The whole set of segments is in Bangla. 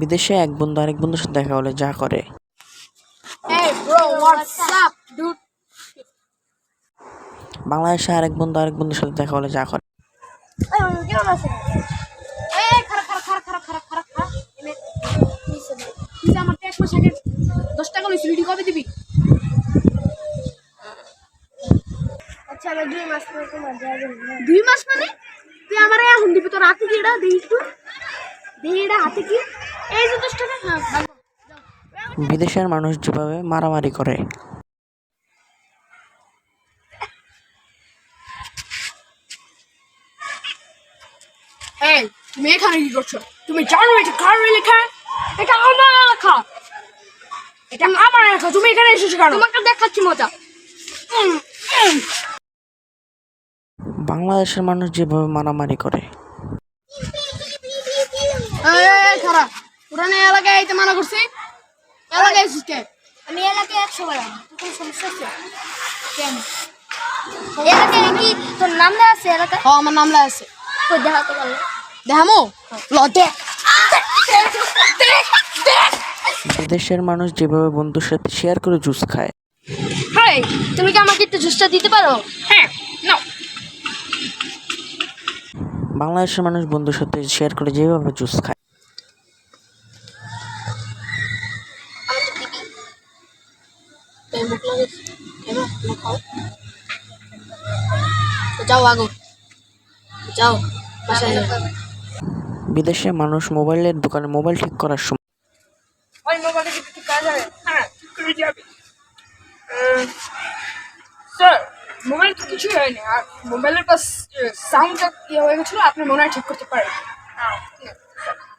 বিদেশে এক বন্ধু আরেক বন্ধুর সাথে দেখা হলে যা করে? বাংলাদেশে আরেক বন্ধু আরেক বন্ধুর সাথে দেখা হলে যা করে। দশ টাকা লইছিলি কবে দিবি? আচ্ছা দুই মাস দুই মানে? তুই আমার এখন দিবি তোর হাতে কি এটা এটা হাতে কি? এই হ্যাঁ বিদেশের মানুষ যেভাবে মারামারি করে। এই তুমি এখানে কি করছ? তুমি জানো এটা কার লেখা? এটা আমার লেখা। এটা আমার লেখা। তুমি এখানে এসেছ কেন? তোমাকে দেখাচ্ছি মজা। বাংলাদেশের মানুষ যেভাবে মারামারি করে। খারাপ পুরানো এলাকায় আইতে মানা করছি? এলাকায় কে? আমি এলাকায় একশো বার তোর সমস্যা আছে কেন? এলাকায় কি তোর নাম দেওয়া আছে এলাকায়? হ আমার নাম আছে। কই দেখা তো পারল? দেখামো? ল দেখ বিদেশের মানুষ যেভাবে বন্ধুর সাথে শেয়ার করে জুস খায়। হাই তুমি কি আমাকে একটু জুসটা দিতে পারো? হ্যাঁ। বাংলাদেশের মানুষ বন্ধুর সাথে শেয়ার করে যেভাবে জুস খায়। যাও আগো। যাও বিদেশে মানুষ মোবাইলের দোকানে মোবাইল ঠিক করার সময় হ্যাঁ মোবাইল তো কিছুই হয়নি। আর মোবাইলের পাশ সাউন্ডটা ইয়ে হয়ে গেছিল? আপনি মনে হয় ঠিক করতে পারেন হ্যাঁ,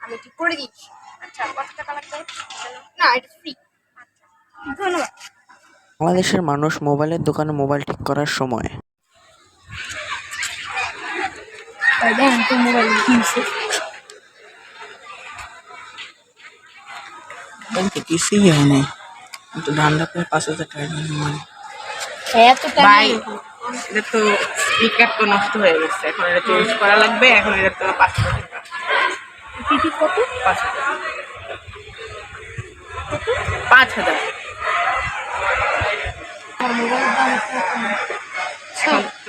আমি ঠিক করে দিচ্ছি। আচ্ছা কত টাকা লাগবে না এটা ফ্রি ধন্যবাদ। বাংলাদেশের মানুষ মোবাইলের দোকানে মোবাইল ঠিক করার সময়। তো মোবাইল কিনছে ব্যাংকে কিছুই হয়নি কিন্তু ধান্দা করে পাঁচ হাজার টাকা ভাই এটা তো স্পিকার তো নষ্ট হয়ে গেছে। এখন এটা চেঞ্জ করা লাগবে এখন এটা তো পাঁচ হাজার টাকা কত? পাঁচ হাজার। পাঁচ হাজার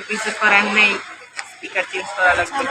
কিছু করার নেই স্পিকার চেঞ্জ করা লাগবে।